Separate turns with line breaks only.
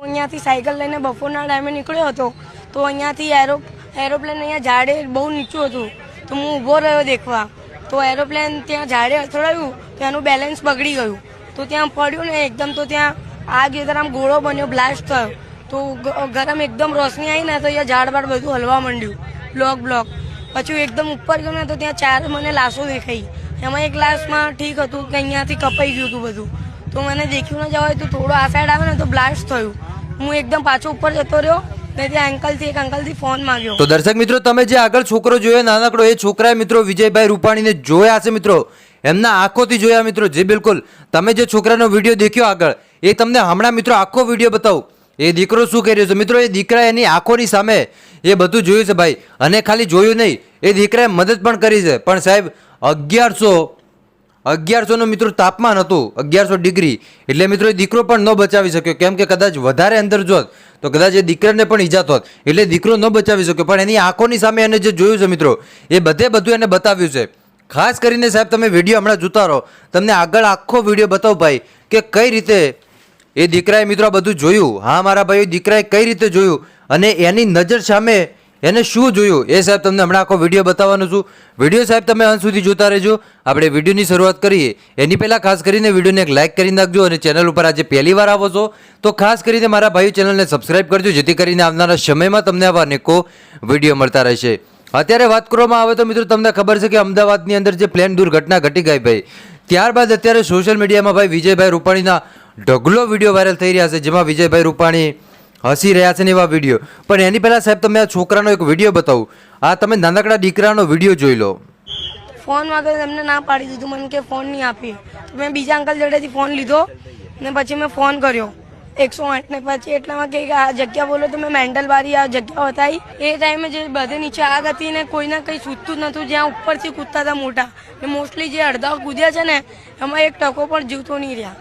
હું અહીંયાથી સાયકલ લઈને બપોરના ટાઈમે નીકળ્યો હતો, તો અહીંયાથી એરો એરોપ્લેન અહીંયા ઝાડે બહુ નીચું હતું. તો હું ઊભો રહ્યો દેખવા. તો એરોપ્લેન ત્યાં ઝાડે અથડાયું, તો એનું બેલેન્સ બગડી ગયું. તો ત્યાં પડ્યું ને એકદમ તો ત્યાં આગ આમ ગોળો બન્યો બ્લાસ્ટ થયો. તો ગરમ એકદમ રોશની આવી ને તો અહીંયા ઝાડ બાડ બધું હલવા માંડ્યું બ્લોક બ્લોક પછી એકદમ ઉપર ગયો ને તો ત્યાં ચાર મને લાશો દેખાઈ. એમાં એક લાશમાં ઠીક હતું કે અહીંયાથી કપાઈ ગયું હતું બધું. તો મને દેખ્યું ન જવાય તો થોડો આ સાઈડ આવે ને તો બ્લાસ્ટ થયું. હું એકદમ પાછો ઉપર જતો રહ્યો
તો દર્શક મિત્રો, તમે જે આગળ છોકરો જોયો, નાનકડો, એ છોકરાએ મિત્રો વિજયભાઈ રૂપાણીને જોયા છે મિત્રો. એમના આંખોથી જોયા મિત્રો, જે બિલકુલ. તમે જે છોકરાનો વીડિયો દેખ્યો આગળ, એ તમને હમણાં મિત્રો આખો વીડિયો બતાવું. એ દીકરો શું કરી રહ્યો છે? મિત્રો, એ દીકરા એની આંખોની સામે એ બધું જોયું છે ભાઈ. અને ખાલી જોયું નહીં, એ દીકરાએ મદદ પણ કરી છે. પણ સાહેબ, અગિયારસો અગિયારસોનું મિત્રો તાપમાન હતું, અગિયારસો ડિગ્રી. એટલે મિત્રો એ દીકરો પણ ન બચાવી શક્યો. કેમ કે કદાચ વધારે અંદર જોત, તો કદાચ એ દીકરાને પણ ઈજા થોત એટલે દીકરો ન બચાવી શક્યો. પણ એની આંખોની સામે એને જે જોયું છે મિત્રો, એ બધે બધું એને બતાવ્યું છે. ખાસ કરીને સાહેબ, તમે વીડિયો હમણાં જોતા રહો. તમને આગળ આખો વીડિયો બતાવો ભાઈ, કે કઈ રીતે એ દીકરાએ મિત્રો બધું જોયું. હા, મારા ભાઈ દીકરાએ કઈ રીતે જોયું? અને એની નજર સામે એને શું જોયું? એ સાહેબ તમને હમણાં આખો વીડિયો બતાવવાનો છું. વીડિયો સાહેબ તમે અંત સુધી જોતા રહેજો. આપણે વિડીયોની શરૂઆત કરીએ. એની પહેલાં ખાસ કરીને વિડીયોને એક લાઇક કરી નાખજો અને ચેનલ ઉપર આજે પહેલી વાર આવો છો, તો ખાસ કરીને મારા ભાઈ ચેનલને સબસ્ક્રાઇબ કરજો, જેથી કરીને આવનારા સમયમાં તમને આવા અનેકો વીડિયો મળતા રહેશે. અત્યારે વાત કરવામાં આવે તો મિત્રો તમને ખબર છે કે અમદાવાદની અંદર જે પ્લેન દુર્ઘટના ઘટી ગઈ ભાઈ, ત્યારબાદ અત્યારે સોશિયલ મીડિયામાં ભાઈ વિજયભાઈ રૂપાણીના ઢગલો વીડિયો વાયરલ થઈ રહ્યા છે, જેમાં વિજયભાઈ રૂપાણી હસી રહ્યા છે ને એવા વીડિયો પણ એની પહેલાં સાહેબ તમે આ છોકરાનો એક વીડિયો બતાવું. આ તમે નાનકડા દીકરાનો વીડિયો જોઈ લો.
ફોન માંગે એમને ના પાડી દીધું. મને કે ફોન નહીં આપી મેં બીજા અંકલ જોડેથી ફોન લીધો ને પછી મેં ફોન કર્યો. એકસો આઠ ને પછી એટલામાં કે આ જગ્યા બોલો તો મેં મેન્ડલ બારી આ જગ્યા બતાવી. એ ટાઈમે જે બધે નીચે આગ હતી ને કોઈને કંઈ સૂચતું જ નતું જ્યાં ઉપરથી કૂદતા હતા મોટા. ને મોસ્ટલી જે અડધા કૂદ્યા છે ને, એમાં એક ટકો પણ જીવતો નહીં રહ્યા.